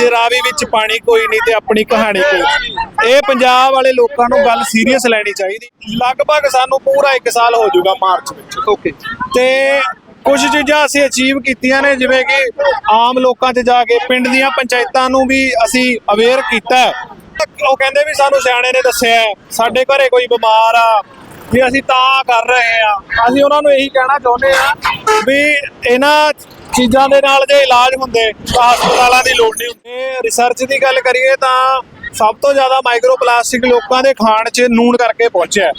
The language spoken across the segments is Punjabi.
ਜੇ ਰਾਵੀ ਵਿੱਚ ਪਾਣੀ ਕੋਈ ਨਹੀਂ ਤੇ ਆਪਣੀ ਕਹਾਣੀ ਕੋਈ। ਇਹ ਪੰਜਾਬ ਵਾਲੇ ਲੋਕਾਂ ਨੂੰ ਗੱਲ ਸੀਰੀਅਸ ਲੈਣੀ ਚਾਹੀਦੀ ਲਗਭਗ ਸਾਨੂੰ ਪੂਰਾ 1 ਸਾਲ ਹੋ ਜਾਊਗਾ ਮਾਰਚ ਵਿੱਚ ਓਕੇ ਤੇ ਕੁਝ ਚੀਜ਼ਾਂ ਅਸੀਂ ਅਚੀਵ ਕੀਤੀਆਂ ਨੇ ਜਿਵੇਂ ਕਿ ਆਮ ਲੋਕਾਂ 'ਚ ਜਾ ਕੇ ਪਿੰਡ ਦੀਆਂ ਪੰਚਾਇਤਾਂ ਨੂੰ ਵੀ ਅਸੀਂ ਅਵੇਅਰ ਕੀਤਾ। ਉਹ ਕਹਿੰਦੇ ਵੀ ਸਾਨੂੰ ਸਿਆਣੇ ਨੇ ਦੱਸਿਆ ਸਾਡੇ ਘਰੇ ਕੋਈ ਬਿਮਾਰ ਆ ਵੀ ਅਸੀਂ ਤਾਂ ਕਰ ਰਹੇ ਆ ਅਸੀਂ ਉਹਨਾਂ ਨੂੰ ਇਹੀ ਕਹਿਣਾ ਚਾਹੁੰਦੇ ਆ ਵੀ ਇਹਨਾਂ ਚੀਜ਼ਾਂ ਦੇ ਨਾਲ ਜੇ ਇਲਾਜ ਹੁੰਦੇ ਤਾਂ ਹਸਪਤਾਲਾਂ ਦੀ ਲੋੜ ਨਹੀਂ ਹੁੰਦੀ ਰਿਸਰਚ ਦੀ ਗੱਲ ਕਰੀਏ ਤਾਂ ਸਭ ਤੋਂ ਜ਼ਿਆਦਾ ਮਾਈਕਰੋ ਪਲਾਸਟਿਕ ਲੋਕਾਂ ਦੇ ਖਾਣ 'ਚ ਨੂਣ ਕਰਕੇ ਪਹੁੰਚਿਆ।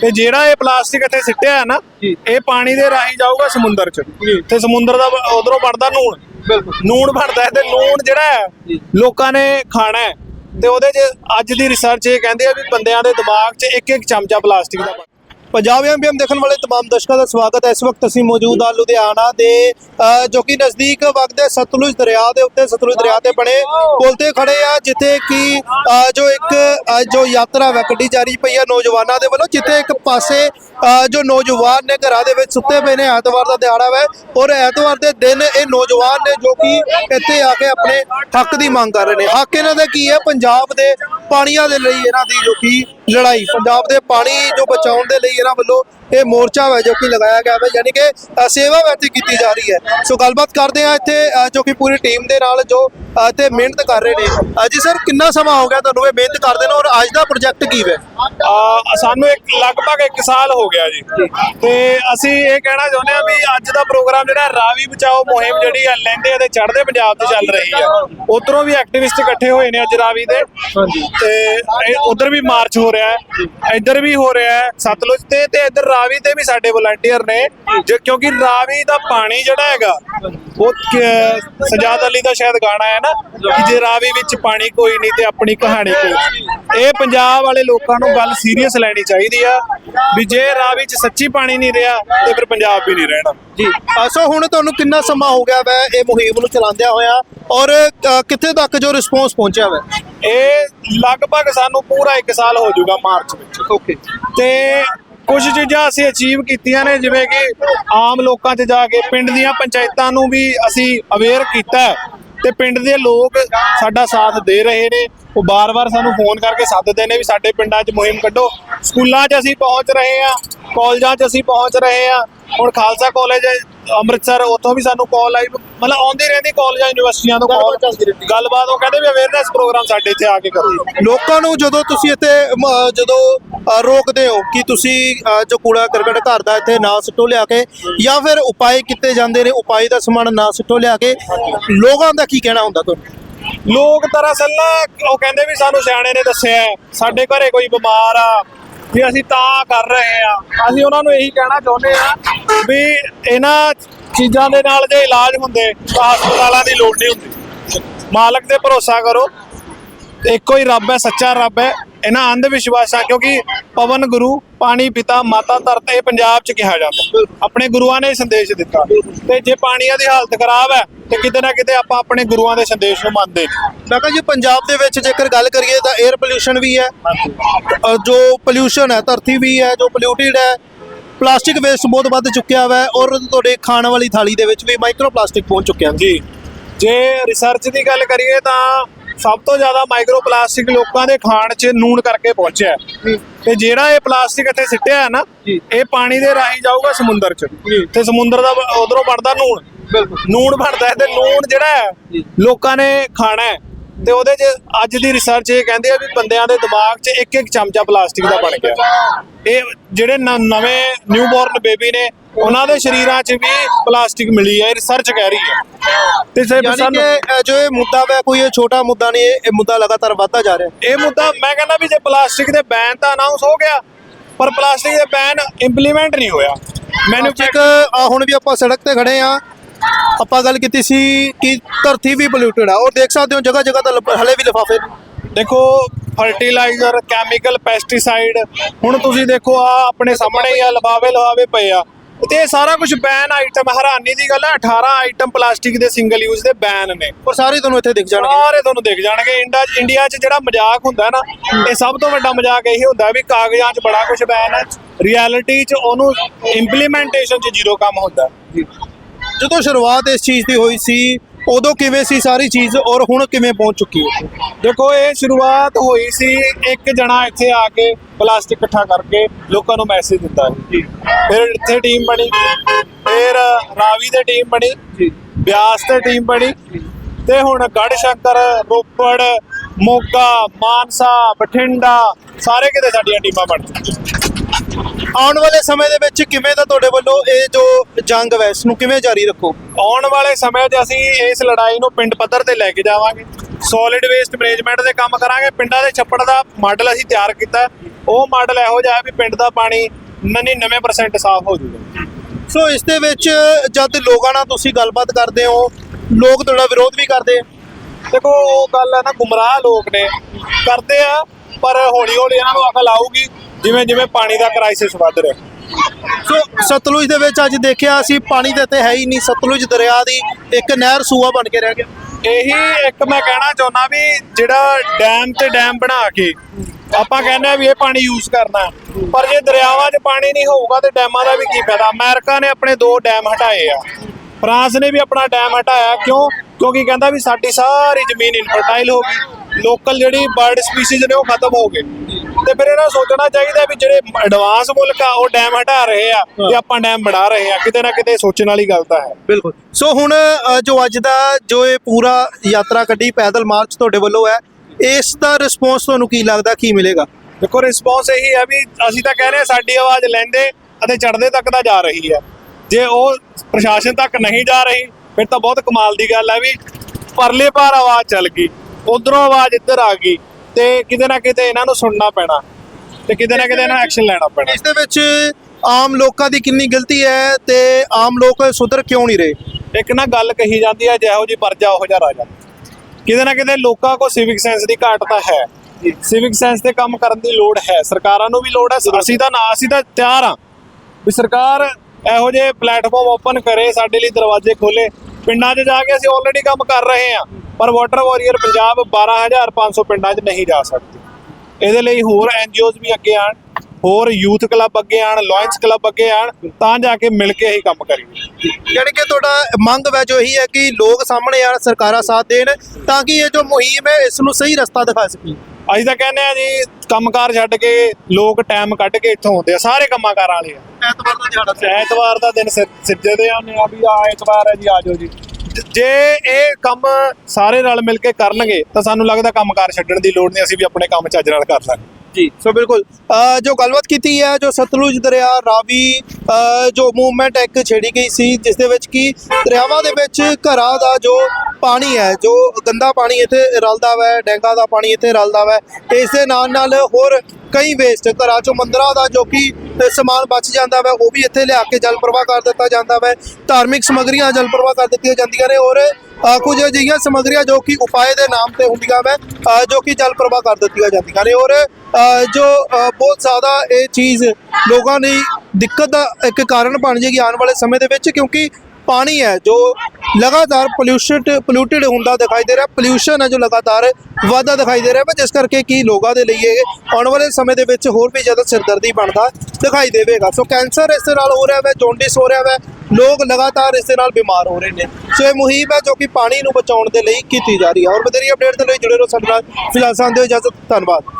ਤੇ ਜਿਹੜਾ ਇਹ ਪਲਾਸਟਿਕ ਇੱਥੇ ਸਿੱਟਿਆ ਹੈ ਨਾ। ਇਹ ਪਾਣੀ ਦੇ ਰਾਹੀਂ ਜਾਊਗਾ ਸਮੁੰਦਰ 'ਚ। ਤੇ ਸਮੁੰਦਰ ਦਾ ਉਧਰੋਂ ਬਣਦਾ ਨੂਣ ਬਿਲਕੁਲ ਨੂਣ ਬਣਦਾ ਹੈ ਤੇ ਨੂਣ ਜਿਹੜਾ ਹੈ। ਲੋਕਾਂ ਨੇ ਖਾਣਾ ਹੈ ਤੇ ਉਹਦੇ 'ਚ ਅੱਜ ਦੀ ਰਿਸਰਚ ਇਹ ਕਹਿੰਦੇ ਆ ਵੀ ਬੰਦਿਆਂ ਦੇ ਦਿਮਾਗ 'ਚ ਇੱਕ ਇੱਕ ਚਮਚਾ ਪਲਾਸਟਿਕ ਦਾ ਪੰਜਾਬ ਐਮਬੀਐਮ ਦੇਖਣ ਵਾਲੇ तमाम ਦਰਸ਼ਕਾਂ ਦਾ ਸਵਾਗਤ ਹੈ ਇਸ ਵਕਤ ਅਸੀਂ ਮੌਜੂਦ ਹਾਂ ਲੁਧਿਆਣਾ ਦੇ ਅ, ਜੋ ਕਿ ਨਜ਼ਦੀਕ ਵਗਦੇ ਸਤਲੁਜ ਦਰਿਆ ਦੇ ਉੱਤੇ ਸਤਲੁਜ ਦਰਿਆ ਤੇ ਬਣੇ ਪੁਲ ਤੇ ਖੜੇ ਆ ਜਿੱਥੇ ਕਿ ਅ, ਜੋ ਇੱਕ ਅ, ਜੋ ਯਾਤਰਾ ਵਾ ਕੱਢੀ ਜਾ ਰਹੀ ਪਈ ਆ ਨੌਜਵਾਨਾਂ ਦੇ ਵੱਲੋਂ ਜਿੱਥੇ ਇੱਕ ਪਾਸੇ ਅ, ਜੋ ਨੌਜਵਾਨ ਨੇ ਘਰਾਂ ਦੇ ਵਿੱਚ ਸੁੱਤੇ ਪਏ ਨੇ ਐਤਵਾਰ ਦਾ ਦਿਹਾੜਾ ਵਾ ਔਰ ਐਤਵਾਰ ਦੇ ਦਿਨ ਇਹ ਨੌਜਵਾਨ ਨੇ ਜੋ ਕਿ ਇੱਥੇ ਆ ਕੇ ਆਪਣੇ ਹੱਕ ਦੀ ਮੰਗ ਕਰ ਰਹੇ ਨੇ ਹੱਕ ਇਹਨਾਂ ਦਾ ਕੀ ਹੈ ਪੰਜਾਬ ਦੇ ਪਾਣੀਆਂ ਦੇ ਲਈ ਇਹਨਾਂ ਦੀ ਜੋ ਕਿ ਲੜਾਈ ਪੰਜਾਬ ਦੇ ਪਾਣੀ ਜੋ ਬਚਾਉਣ ਦੇ ਲਈ ਇਹਨਾਂ ਵੱਲੋਂ ਇਹ ਮੋਰਚਾ ਹੈ ਜੋ ਕਿ ਲਗਾਇਆ ਗਿਆ ਹੈ ਯਾਨੀ ਕਿ ਸੇਵਾ ਵੈਤੀ ਕੀਤੀ ਜਾ ਰਹੀ ਹੈ। ਸੋ ਗੱਲਬਾਤ ਕਰਦੇ ਆ ਇੱਥੇ ਜੋ ਕਿ ਪੂਰੀ ਟੀਮ ਦੇ ਨਾਲ ਜੋ ਇੱਥੇ ਮਿਹਨਤ ਕਰ ਰਹੇ ਨੇ। ਜੀ ਸਰ ਕਿੰਨਾ ਸਮਾਂ ਹੋ ਗਿਆ ਤੁਹਾਨੂੰ ਇਹ ਮਿਹਨਤ ਕਰਦੇ ਨੂੰ ਔਰ ਅੱਜ ਦਾ ਪ੍ਰੋਜੈਕਟ ਕੀ ਹੈ ਸਾਨੂੰ ਇੱਕ ਲਗਭਗ 1 ਸਾਲ ਹੋ ਗਿਆ ਜੀ। ਤੇ ਅਸੀਂ ਇਹ ਕਹਿਣਾ ਚਾਹੁੰਦੇ ਆ ਵੀ ਅੱਜ ਦਾ ਪ੍ਰੋਗਰਾਮ ਜਿਹੜਾ ਰਾਵੀ ਬਚਾਓ ਮੁਹਿੰਮ ਜਿਹੜੀ ਆ ਲੈਂਦੇ ਤੇ ਚੜ੍ਹਦੇ ਪੰਜਾਬ ਤੇ ਚੱਲ ਰਹੀ ਆ ਉਧਰੋਂ ਵੀ ਐਕਟਿਵਿਸਟ ਇਕੱਠੇ ਹੋਏ ਨੇ ਅੱਜ ਰਾਵੀ ਦੇ। ਹਾਂਜੀ। ਤੇ ਉਧਰ ਵੀ ਮਾਰਚ ਹੋ ਰਿਹਾ ਹੈ। ਇੱਧਰ ਵੀ ਹੋ ਰਿਹਾ ਹੈ। ਸਤਲੁਜ ਤੇ ਤੇ ਇੱਧਰ ਰਾਵੀ ਤੇ ਵੀ ਸਾਡੇ ਵਲੰਟੀਅਰ ਨੇ ਜੇ ਕਿਉਂਕਿ ਰਾਵੀ ਦਾ ਪਾਣੀ ਜਿਹੜਾ ਹੈਗਾ ਉਹ ਸਜਾਦ ਅਲੀ ਦਾ ਸ਼ਾਇਦ ਗਾਣਾ ਹੈ ਨਾ ਕਿ ਜੇ ਰਾਵੀ ਵਿੱਚ ਪਾਣੀ ਕੋਈ ਨਹੀਂ ਤੇ ਆਪਣੀ ਕਹਾਣੀ ਕੋਈ। ਇਹ ਪੰਜਾਬ ਵਾਲੇ ਲੋਕਾਂ ਨੂੰ ਗੱਲ ਸੀਰੀਅਸ ਲੈਣੀ ਚਾਹੀਦੀ ਆ ਵੀ ਜੇ ਰਾਵੀ 'ਚ ਸੱਚੀ ਪਾਣੀ ਨਹੀਂ ਰਿਹਾ ਤੇ ਫਿਰ ਪੰਜਾਬ ਵੀ ਨਹੀਂ ਰਹਿਣਾ। ਜੀ ਸੋ ਹੁਣ ਤੁਹਾਨੂੰ ਕਿੰਨਾ ਸਮਾਂ ਹੋ ਗਿਆ ਵੈ ਇਹ ਮੁਹਿੰਮ ਨੂੰ ਚਲਾਉਂਦਿਆਂ ਹੋਇਆ ਔਰ ਕਿੱਥੇ ਤੱਕ ਜੋ ਰਿਸਪੌਂਸ ਪਹੁੰਚਿਆ ਵੈ? ਇਹ ਲਗਭਗ ਸਾਨੂੰ ਪੂਰਾ 1 ਸਾਲ ਹੋ ਜਾਊਗਾ ਮਾਰਚ ਵਿੱਚ। ਓਕੇ। ਤੇ ਕੁਝ ਚੀਜ਼ਾਂ ਅਸੀਂ ਅਚੀਵ ਕੀਤੀਆਂ ਨੇ ਜਿਵੇਂ ਕਿ ਆਮ ਲੋਕਾਂ 'ਚ ਜਾ ਕੇ ਪਿੰਡ ਦੀਆਂ ਪੰਚਾਇਤਾਂ ਨੂੰ ਵੀ ਅਸੀਂ ਅਵੇਅਰ ਕੀਤਾ ਤੇ ਪਿੰਡ ਦੇ ਲੋਕ ਸਾਡਾ ਸਾਥ ਦੇ ਰਹੇ ਨੇ। ਉਹ ਬਾਰ-ਬਾਰ ਸਾਨੂੰ ਫੋਨ ਕਰਕੇ ਸੱਦਦੇ ਨੇ ਵੀ ਸਾਡੇ ਪਿੰਡਾਂ 'ਚ ਮੁਹਿੰਮ ਕੱਢੋ। ਸਕੂਲਾਂ 'ਚ ਅਸੀਂ ਪਹੁੰਚ ਰਹੇ ਹਾਂ ਕਾਲਜਾਂ 'ਚ ਅਸੀਂ ਪਹੁੰਚ ਰਹੇ ਹਾਂ। ਹੁਣ ਖਾਲਸਾ ਕਾਲਜ ਅੰਮ੍ਰਿਤਸਰ ਉੱਥੋਂ ਵੀ ਸਾਨੂੰ ਕਾਲ ਆਈ। ਮਤਲਬ ਆਉਂਦੀ ਰਹਿੰਦੀ ਕਾਲਜਾਂ ਯੂਨੀਵਰਸਿਟੀਆਂ ਤੋਂ ਕਾਲ। ਗੱਲਬਾਤ ਉਹ ਕਹਿੰਦੇ ਵੀ ਅਵੇਅਰਨੈਸ ਪ੍ਰੋਗਰਾਮ ਸਾਡੇ ਇੱਥੇ ਆ ਕੇ ਕਰੋ ਲੋਕਾਂ ਨੂੰ ਜਦੋਂ ਤੁਸੀਂ ਇੱਥੇ ਜਦੋਂ ਰੋਕਦੇ ਹੋ ਕਿ ਤੁਸੀਂ ਜੋ ਕੂੜਾ ਕਰਕਟ ਘਰ ਦਾ ਇੱਥੇ ਨਾ ਸੁੱਟੋ ਲਿਆ ਕੇ ਜਾਂ ਫਿਰ ਉਪਾਏ ਕੀਤੇ ਜਾਂਦੇ ਨੇ ਉਪਾਏ ਦਾ ਸਮਾਨ ਨਾ ਸਿੱਟੋ ਲਿਆ ਕੇ। ਲੋਕਾਂ ਦਾ ਕੀ ਕਹਿਣਾ ਹੁੰਦਾ ਤੁਹਾਨੂੰ? ਲੋਕ ਦਰਅਸਲ ਨਾ, ਉਹ ਕਹਿੰਦੇ ਵੀ ਸਾਨੂੰ ਸਿਆਣੇ ਨੇ ਦੱਸਿਆ ਸਾਡੇ ਘਰੇ ਕੋਈ ਬਿਮਾਰ ਆ, ਵੀ ਅਸੀਂ ਤਾਂ ਕਰ ਰਹੇ ਆ। ਅਸੀਂ ਉਹਨਾਂ ਨੂੰ ਇਹੀ ਕਹਿਣਾ ਚਾਹੁੰਦੇ ਆ ਵੀ ਇਹਨਾਂ ਚੀਜ਼ਾਂ ਦੇ ਨਾਲ ਜੇ ਇਲਾਜ ਹੁੰਦੇ, ਤਾਂ ਹਸਪਤਾਲਾਂ ਦੀ ਲੋੜ ਨਹੀਂ ਹੁੰਦੀ। ਮਾਲਕ ਤੇ ਭਰੋਸਾ ਕਰੋ, ਇੱਕੋ ਹੀ ਰੱਬ ਹੈ, ਸੱਚਾ ਰੱਬ ਹੈ। ਇਹਨਾਂ ਅੰਧ ਵਿਸ਼ਵਾਸਾਂ ਕਿਉਂਕਿ ਪਵਨ ਗੁਰੂ ਪਾਣੀ ਪਿਤਾ ਮਾਤਾ ਧਰਤ ਇਹ ਪੰਜਾਬ 'ਚ ਕਿਹਾ ਜਾਂਦਾ। ਆਪਣੇ ਗੁਰੂਆਂ ਨੇ ਸੰਦੇਸ਼ ਦਿੱਤਾ। ਤੇ ਜੇ ਪਾਣੀਆਂ ਦੀ ਹਾਲਤ ਖਰਾਬ ਹੈ ਤੇ ਕਿਤੇ ਨਾ ਕਿਤੇ ਆਪਾਂ ਆਪਣੇ ਗੁਰੂਆਂ ਦੇ ਸੰਦੇਸ਼ ਨੂੰ ਮੰਨਦੇ ਮੈਂ ਕਿਹਾ ਜੀ ਪੰਜਾਬ ਦੇ ਵਿੱਚ ਜੇਕਰ ਗੱਲ ਕਰੀਏ ਤਾਂ 에ਅਰ ਪੋਲਿਊਸ਼ਨ ਵੀ ਹੈ। ਜੋ ਪੋਲਿਊਸ਼ਨ ਹੈ ਧਰਤੀ ਵੀ ਹੈ ਜੋ ਪੋਲਿਊਟਿਡ ਹੈ ਪਲਾਸਟਿਕ ਵੇਸਟ ਬਹੁਤ ਵੱਧ ਚੁੱਕਿਆ ਹੋਇਆ ਹੈ ਔਰ ਤੁਹਾਡੇ ਖਾਣ ਵਾਲੀ ਥਾਲੀ ਦੇ ਵਿੱਚ ਵੀ ਮਾਈਕਰੋ ਪਲਾਸਟਿਕ ਪਹੁੰਚ ਚੁੱਕਿਆ। ਜੀ। ਜੇ ਰਿਸਰਚ ਦੀ ਗੱਲ ਕਰੀਏ ਤਾਂ ਸਭ ਤੋਂ ਜ਼ਿਆਦਾ ਮਾਈਕਰੋ ਪਲਾਸਟਿਕ ਲੋਕਾਂ ਦੇ ਖਾਣ 'ਚ ਨੂਣ ਕਰਕੇ ਪਹੁੰਚਿਆ। ਤੇ ਜਿਹੜਾ ਇਹ ਪਲਾਸਟਿਕ ਇੱਥੇ ਸਿੱਟਿਆ ਹੈ ਨਾ। ਇਹ ਪਾਣੀ ਦੇ ਰਾਹੀਂ ਜਾਊਗਾ ਸਮੁੰਦਰ 'ਚ ਤੇ ਸਮੁੰਦਰ ਦਾ ਉਧਰੋਂ ਬਣਦਾ ਨੂਣ ਬਿਲਕੁਲ ਨੂਣ ਬਣਦਾ ਤੇ ਨੂਣ ਜਿਹੜਾ। ਲੋਕਾਂ ਨੇ ਖਾਣਾ ਹੈ ਤੇ ਉਹਦੇ 'ਚ ਅੱਜ ਦੀ ਰਿਸਰਚ ਇਹ ਕਹਿੰਦੇ ਆ ਵੀ ਬੰਦਿਆਂ ਦੇ ਦਿਮਾਗ 'ਚ ਇੱਕ ਇੱਕ ਚਮਚਾ ਪਲਾਸਟਿਕ ਦਾ ਬਣ ਗਿਆ। ਇਹ ਜਿਹੜੇ ਨਵੇਂ ਨਿਊਬੋਰਨ ਬੇਬੀ ਨੇ ਉਹਨਾਂ ਦੇ ਸ਼ਰੀਰਾਂ 'ਚ ਵੀ ਪਲਾਸਟਿਕ ਮਿਲੀ ਹੈ ਰਿਸਰਚ ਕਹਿ ਰਹੀ ਹੈ ਤੇ ਯਾਨੀ ਸਾਨੂੰ ਜੋ ਇਹ ਮੁੱਦਾ ਹੈ ਕੋਈ ਇਹ ਛੋਟਾ ਮੁੱਦਾ ਨਹੀਂ ਇਹ ਮੁੱਦਾ ਲਗਾਤਾਰ ਵਧਦਾ ਜਾ ਰਿਹਾ। ਇਹ ਮੁੱਦਾ ਮੈਂ ਕਹਿੰਦਾ ਵੀ ਜੇ ਪਲਾਸਟਿਕ ਦੇ ਬੈਨ ਤਾਂ ਅਨਾਉਂਸ ਹੋ ਗਿਆ ਪਰ ਪਲਾਸਟਿਕ ਦੇ ਬੈਨ ਇੰਪਲੀਮੈਂਟ ਨਹੀਂ ਹੋਇਆ। ਮੈਨੂੰ ਇੱਕ ਹੁਣ ਵੀ ਆਪਾਂ ਸੜਕ ਤੇ ਖੜੇ ਆ ਆਪਾਂ ਗੱਲ ਕੀਤੀ ਸੀ ਕਿ ਧਰਤੀ ਵੀ ਪੋਲਿਊਟਡ ਆ। ਔਰ ਦੇਖ ਸਕਦੇ ਹੋ ਜਗ੍ਹਾ ਜਗ੍ਹਾ ਤਾਂ ਹਲੇ ਵੀ ਲਿਫਾਫੇ। ਦੇਖੋ ਫਰਟੀਲਾਈਜ਼ਰ ਕੈਮੀਕਲ ਪੈਸਟੀਸਾਈਡ ਹੁਣ ਤੁਸੀਂ ਦੇਖੋ ਆ ਆਪਣੇ ਸਾਹਮਣੇ ਹੀ ਆ ਲਫਾਵੇ ਲਫਾਵੇ ਪਏ ਆ। ਤੇ ਇਹ ਸਾਰਾ ਕੁਝ ਬੈਨ ਆਈਟਮ ਹੈਰਾਨੀ ਦੀ ਗੱਲ ਹੈ 18 ਆਈਟਮ ਪਲਾਸਟਿਕ ਦੇ ਸਿੰਗਲ ਯੂਜ਼ ਦੇ ਬੈਨ ਨੇ। ਔਰ ਸਾਰੇ ਤੁਹਾਨੂੰ ਇੱਥੇ ਦਿਖ ਜਾਣਗੇ। ਸਾਰੇ ਤੁਹਾਨੂੰ ਦਿਖ ਜਾਣਗੇ। ਇੰਡਾ ਇੰਡੀਆ 'ਚ ਜਿਹੜਾ ਮਜ਼ਾਕ ਹੁੰਦਾ ਹੈ ਨਾ ਇਹ ਸਭ ਤੋਂ ਵੱਡਾ ਮਜ਼ਾਕ ਇਹ ਹੁੰਦਾ ਵੀ ਕਾਗਜ਼ਾਂ 'ਚ ਬੜਾ ਕੁਝ ਬੈਨ ਹੈ ਰਿਐਲਿਟੀ 'ਚ ਉਹਨੂੰ ਇੰਪਲੀਮੈਂਟੇਸ਼ਨ 'ਚ ਜ਼ੀਰੋ ਕੰਮ ਹੁੰਦਾ। ਹੈ। ਜਦੋਂ ਸ਼ੁਰੂਆਤ ਇਸ ਚੀਜ਼ ਦੀ ਹੋਈ ਸੀ ਉਦੋਂ ਕਿਵੇਂ ਸੀ ਸਾਰੀ ਚੀਜ਼ ਔਰ ਹੁਣ ਕਿਵੇਂ ਪਹੁੰਚ ਚੁੱਕੀ ਹੈ? ਦੇਖੋ ਇਹ ਸ਼ੁਰੂਆਤ ਹੋਈ ਸੀ ਇੱਕ ਜਣਾ ਇੱਥੇ ਆ ਕੇ ਪਲਾਸਟਿਕ ਇਕੱਠਾ ਕਰਕੇ ਲੋਕਾਂ ਨੂੰ ਮੈਸੇਜ ਦਿੰਦਾ ਸੀ। ਫਿਰ ਇੱਥੇ ਟੀਮ ਬਣੀ ਫਿਰ ਰਾਵੀ ਦੀ ਟੀਮ ਬਣੀ ਜੀ। ਬਿਆਸ ਤੇ ਟੀਮ ਬਣੀ ਤੇ ਹੁਣ ਗੜ ਸ਼ੰਕਰ ਰੋਪੜ ਮੋਗਾ ਮਾਨਸਾ ਬਠਿੰਡਾ ਸਾਰੇ ਕਿਤੇ ਸਾਡੀਆਂ ਟੀਮਾਂ ਬਣ ਚੁੱਕੀਆਂ ਆਉਣ ਵਾਲੇ ਸਮੇਂ ਦੇ ਵਿੱਚ ਕਿਵੇਂ ਦਾ ਤੁਹਾਡੇ ਵੱਲੋਂ ਇਹ ਜੋ ਜੰਗ ਹੈ ਇਸ ਨੂੰ ਕਿਵੇਂ ਜਾਰੀ ਰੱਖੋ? ਆਉਣ ਵਾਲੇ ਸਮੇਂ 'ਚ ਅਸੀਂ ਇਸ ਲੜਾਈ ਨੂੰ ਪਿੰਡ ਪੱਧਰ ਤੇ ਲੈ ਕੇ ਜਾਵਾਂਗੇ। ਸੋਲਿਡ ਵੇਸਟ ਮੈਨੇਜਮੈਂਟ ਦੇ ਕੰਮ ਕਰਾਂਗੇ। ਪਿੰਡਾਂ ਦੇ ਛੱਪੜ ਦਾ ਮਾਡਲ ਅਸੀਂ ਤਿਆਰ ਕੀਤਾ। ਉਹ ਮਾਡਲ ਇਹੋ ਜਿਹਾ ਹੈ ਵੀ ਪਿੰਡ ਦਾ ਪਾਣੀ 99% ਸਾਫ਼ ਹੋ ਜਾਊਗਾ। ਸੋ ਇਸ ਦੇ ਵਿੱਚ ਜਦ ਲੋਕਾਂ ਨਾਲ ਤੁਸੀਂ ਗੱਲਬਾਤ ਕਰਦੇ ਹੋ ਲੋਕ ਤੁਹਾਡਾ ਵਿਰੋਧ ਵੀ ਕਰਦੇ ਆ? ਦੇਖੋ ਉਹ ਗੱਲ ਹੈ ਨਾ ਗੁੰਮਰਾਹ ਲੋਕ ਨੇ। ਕਰਦੇ ਆ ਪਰ ਹੌਲੀ ਹੌਲੀ ਇਹਨਾਂ ਨੂੰ ਅਕਲ ਆਊਗੀ। ਜਿਵੇਂ ਜਿਵੇਂ ਪਾਣੀ ਦਾ ਕ੍ਰਾਈਸਿਸ ਵੱਧ ਰਿਹਾ। ਸੋ ਸਤਲੁਜ ਦੇ ਵਿੱਚ ਅੱਜ ਦੇਖਿਆ ਅਸੀਂ ਪਾਣੀ ਦੇ ਤੇ ਹੈ ਹੀ ਨਹੀਂ ਸਤਲੁਜ ਦਰਿਆ ਦੀ ਇੱਕ ਨਹਿਰ ਸੂਆ ਬਣ ਕੇ ਰਹਿ ਗਿਆ। ਇਹੀ ਇੱਕ ਮੈਂ ਕਹਿਣਾ ਚਾਹੁੰਦਾ ਵੀ ਜਿਹੜਾ ਡੈਮ ਤੇ ਡੈਮ ਬਣਾ ਕੇ ਆਪਾਂ ਕਹਿੰਦੇ ਆ ਵੀ ਇਹ ਪਾਣੀ ਯੂਜ਼ ਕਰਨਾ। ਪਰ ਜੇ ਦਰਿਆਵਾਂ 'ਚ ਪਾਣੀ ਨਹੀਂ ਹੋਊਗਾ ਤੇ ਡੈਮਾਂ ਦਾ ਵੀ ਕੀ ਫਾਇਦਾ? ਅਮਰੀਕਾ ਨੇ ਆਪਣੇ ਦੋ ਡੈਮ ਹਟਾਏ ਆ। ਫਰਾਂਸ ਨੇ ਵੀ ਆਪਣਾ ਡੈਮ ਹਟਾਇਆ। ਕਿਉਂ? ਕਿਉਂਕਿ ਕਹਿੰਦਾ ਵੀ ਸਾਡੀ ਸਾਰੀ ਜ਼ਮੀਨ ਇਨਫਰਟਾਈਲ ਹੋ ਗਈ। ਲੋਕਲ ਜਿਹੜੀ ਬਰਡ ਸਪੀਸੀਜ਼ ਨੇ ਉਹ ਖਤਮ ਹੋ ਗਏ। ਤੇ ਫਿਰ ਇਹਨਾਂ ਸੋਚਣਾ ਚਾਹੀਦਾ ਵੀ ਜਿਹੜੇ ਐਡਵਾਂਸ ਮੁਲਕ ਆ ਉਹ ਡੈਮ ਹਟਾ ਰਹੇ ਆ ਤੇ ਆਪਾਂ ਡੈਮ ਬਣਾ ਰਹੇ ਆ ਕਿਤੇ ਨਾ ਕਿਤੇ ਸੋਚਣ ਵਾਲੀ ਗੱਲ ਤਾਂ ਹੈ। ਬਿਲਕੁਲ। ਸੋ ਹੁਣ ਜੋ ਅੱਜ ਦਾ ਜੋ ਇਹ ਪੂਰਾ ਯਾਤਰਾ ਕੱਢੀ ਪੈਦਲ ਮਾਰਚ ਤੁਹਾਡੇ ਵੱਲੋਂ ਹੈ ਇਸ ਦਾ ਰਿਸਪੌਂਸ ਤੁਹਾਨੂੰ ਕੀ ਲੱਗਦਾ ਕੀ ਮਿਲੇਗਾ? ਦੇਖੋ ਰਿਸਪੌਂਸ ਇਹੀ ਹੈ ਵੀ ਅਸੀਂ ਤਾਂ ਕਹਿ ਰਹੇ ਸਾਡੀ ਆਵਾਜ਼ ਲੈਂਦੇ ਅਤੇ ਚੜ੍ਹਦੇ ਤੱਕ ਤਾਂ ਜਾ ਰਹੀ ਹੈ। ਜੇ ਉਹ ਪ੍ਰਸ਼ਾਸਨ ਤੱਕ ਨਹੀਂ ਜਾ ਰਹੀ ਫਿਰ ਤਾਂ ਬਹੁਤ ਕਮਾਲ ਦੀ ਗੱਲ ਹੈ ਵੀ ਪਰਲੇ ਪਾਰ ਆਵਾਜ਼ ਚੱਲ ਗਈ ਉਧਰੋਂ ਆਵਾਜ਼ ਇੱਧਰ ਆ ਗਈ। ਤੇ ਕਿਤੇ ਨਾ ਕਿਤੇ ਇਹਨਾਂ ਨੂੰ ਸੁਣਨਾ ਪੈਣਾ ਤੇ ਕਿਤੇ ਨਾ ਕਿਤੇ ਇਹਨਾਂ ਐਕਸ਼ਨ ਲੈਣਾ ਪੈਣਾ। ਇਸ ਦੇ ਵਿੱਚ ਆਮ ਲੋਕਾਂ ਦੀ ਕਿੰਨੀ ਗਲਤੀ ਹੈ ਤੇ ਆਮ ਲੋਕ ਸੁਧਰ ਕਿਉਂ ਨਹੀਂ ਰਹੇ? ਇੱਕ ਨਾ ਗੱਲ ਕਹੀ ਜਾਂਦੀ ਹੈ ਜਿਹੋ ਜੀ ਪਰਜਾ ਉਹ ਜਿਹਾ ਰਾਜਾ। ਕਿਤੇ ਨਾ ਕਿਤੇ ਲੋਕਾਂ ਕੋ ਸਿਵਿਕ ਸੈਂਸ ਦੀ ਘਾਟ ਤਾਂ ਹੈ। ਸਿਵਿਕ ਸੈਂਸ ਤੇ ਕੰਮ ਕਰਨ ਦੀ ਲੋੜ ਹੈ। ਸਰਕਾਰਾਂ ਨੂੰ ਵੀ ਲੋੜ ਹੈ। ਅਸੀਂ ਤਾਂ ਨਾ ਅਸੀਂ ਤਾਂ ਤਿਆਰ ਹਾਂ ਵੀ ਸਰਕਾਰ ਇਹੋ ਜਿਹੇ ਪਲੇਟਫਾਰਮ ਓਪਨ ਕਰੇ ਸਾਡੇ ਲਈ ਦਰਵਾਜ਼ੇ ਖੋਲੇ ਪਿੰਡਾਂ 'ਚ ਜਾ ਕੇ ਅਸੀਂ ਆਲਰੇਡੀ ਕੰਮ ਕਰ ਰਹੇ ਹਾਂ। ਪਰ ਵਾਟਰ ਵਾਰੀਅਰ ਪੰਜਾਬ 12500 ਪਿੰਡਾਂ 'ਚ ਨਹੀਂ ਜਾ ਸਕਦੀ। ਇਹਦੇ ਲਈ ਹੋਰ ਐਨਜੀਓਜ਼ ਵੀ ਅੱਗੇ ਆਣ ਹੋਰ ਯੂਥ ਕਲੱਬ ਅੱਗੇ ਆਣ ਲਾਇੰਸ ਕਲੱਬ ਅੱਗੇ ਆਣ ਤਾਂ ਜਾ ਕੇ ਮਿਲ ਕੇ ਹੀ ਕੰਮ ਕਰੀਏ। ਯਾਨੀ ਕਿ ਤੁਹਾਡਾ ਮੰਗ ਵੈ ਜੋ ਇਹੀ ਹੈ ਕਿ ਲੋਕ ਸਾਹਮਣੇ ਆਣ ਸਰਕਾਰਾਂ ਸਾਥ ਦੇਣ ਤਾਂ ਕਿ ਇਹ ਜੋ ਮੁਹਿੰਮ ਹੈ ਇਸ ਨੂੰ ਸਹੀ ਰਸਤਾ ਦਿਖਾ ਸਕੀ ਅਸੀਂ ਤਾਂ ਕਹਿੰਦੇ ਆ ਜੀ ਕੰਮਕਾਰ ਛੱਡ ਕੇ ਲੋਕ ਟਾਈਮ ਕੱਢ ਕੇ ਇੱਥੋਂ ਆਉਂਦੇ ਆ ਸਾਰੇ ਕੰਮਾਂ ਕਾਰਾਂ ਵਾਲੇ ਆ। ਐਤਵਾਰ ਦਾ ਦਿਹਾੜਾ ਐਤਵਾਰ ਦਾ ਦਿਨ ਸਿਰ- ਸਿੱਜਦੇ ਆਉਂਦੇ ਆ ਵੀ ਆ ਐਤਵਾਰ ਹੈ ਜੀ ਆ ਜਾਓ ਜੀ। ਜ- ਇਹ ਕੰਮ ਸਾਰੇ ਰਲ ਮਿਲ ਕੇ ਕਰਨਗੇ ਤਾਂ ਸਾਨੂੰ ਲੱਗਦਾ ਕੰਮਕਾਰ ਛੱਡਣ ਦੀ ਲੋੜ ਨਹੀਂ ਅਸੀਂ ਵੀ ਆਪਣੇ ਕੰਮ ਚੱਜ ਨਾਲ ਕਰ ਲਾਂਗੇ। ਜੀ। ਸੋ ਬਿਲਕੁਲ ਜੋ ਗੱਲਬਾਤ ਕੀਤੀ ਹੈ ਜੋ ਸਤਲੁਜ ਦਰਿਆ ਰਾਵੀ ਜੋ ਮੂਵਮੈਂਟ ਇੱਕ ਛੇੜੀ ਗਈ ਸੀ ਜਿਸ ਦੇ ਵਿੱਚ ਕੀ ਦਰਿਆਵਾਂ ਦੇ ਵਿੱਚ ਘਰਾਂ ਦਾ ਜੋ ਪਾਣੀ ਹੈ ਜੋ ਗੰਦਾ ਪਾਣੀ ਇੱਥੇ ਰਲਦਾ ਵੈ ਡੈਂਗਾ ਦਾ ਪਾਣੀ ਇੱਥੇ ਰਲਦਾ ਵੈ ਇਸ ਦੇ ਨਾਲ ਨਾਲ ਹੋਰ ਕਈ ਵੇਸਟ ਘਰਾਂ ਚੋਂ ਮੰਦਰਾਂ ਦਾ ਜੋ ਕਿ ਸਮਾਨ ਬਚ ਜਾਂਦਾ ਵੈ, ਉਹ ਵੀ ਇੱਥੇ ਲਿਆ ਕੇ ਜਲ ਪ੍ਰਵਾਹ ਕਰ ਦਿੱਤਾ ਜਾਂਦਾ ਵੈ। ਧਾਰਮਿਕ ਸਮੱਗਰੀਆਂ ਜਲ ਪ੍ਰਵਾਹ ਕਰ ਦਿੱਤੀਆਂ ਜਾਂਦੀਆਂ ਨੇ ਔਰ ਕੁਝ ਅਜਿਹੀਆਂ ਸਮੱਗਰੀਆਂ ਜੋ ਕਿ ਉਪਾਏ ਦੇ ਨਾਮ ਤੇ ਹੁੰਦੀਆਂ ਵੈ ਜੋ ਕਿ ਜਲ ਪ੍ਰਵਾਹ ਕਰ ਦਿੱਤੀਆਂ ਜਾਂਦੀਆਂ ਨੇ ਔਰ ਜੋ ਬਹੁਤ ਜ਼ਿਆਦਾ ਇਹ ਚੀਜ਼ ਲੋਕਾਂ ਲਈ ਦਿੱਕਤ ਦਾ ਇੱਕ ਕਾਰਨ ਬਣ ਜਾਏਗੀ ਆਉਣ ਵਾਲੇ ਸਮੇਂ ਦੇ ਵਿੱਚ ਕਿਉਂਕਿ ਪਾਣੀ ਹੈ, ਜੋ ਲਗਾਤਾਰ ਪੋਲਿਊਸ਼ਨ ਪੋਲਿਊਟਡ ਹੁੰਦਾ ਦਿਖਾਈ ਦੇ ਰਿਹਾ। ਪੋਲਿਊਸ਼ਨ ਹੈ ਜੋ ਲਗਾਤਾਰ ਵਾਧਾ ਦਿਖਾਈ ਦੇ ਰਿਹਾ ਵਾ, ਜਿਸ ਕਰਕੇ ਕੀ ਲੋਕਾਂ ਦੇ ਲਈ ਇਹ ਆਉਣ ਵਾਲੇ ਸਮੇਂ ਦੇ ਵਿੱਚ ਹੋਰ ਵੀ ਜ਼ਿਆਦਾ ਸਿਰਦਰਦੀ ਬਣਦਾ ਦਿਖਾਈ ਦੇਵੇਗਾ। ਸੋ ਕੈਂਸਰ ਇਸ ਦੇ ਨਾਲ ਹੋ ਰਿਹਾ ਹੈ ਜੌਂਡਿਸ ਹੋ ਰਿਹਾ ਹੈ ਲੋਕ ਲਗਾਤਾਰ ਇਸ ਦੇ ਨਾਲ ਬਿਮਾਰ ਹੋ ਰਹੇ ਨੇ। ਸੋ ਇਹ ਮੁਹਿੰਮ ਹੈ ਜੋ ਕਿ ਪਾਣੀ ਨੂੰ ਬਚਾਉਣ ਦੇ ਲਈ ਕੀਤੀ ਜਾ ਰਹੀ ਹੈ। ਔਰ ਵਧੇਰੀ ਅਪਡੇਟ ਦੇ ਲਈ ਜੁੜੇ ਰਹੋ ਸਾਡੇ ਨਾਲ। ਫਿਲਹਾਲ ਸਾਨੂੰ ਦਿਓ ਇਜਾਜ਼ਤ, ਧੰਨਵਾਦ।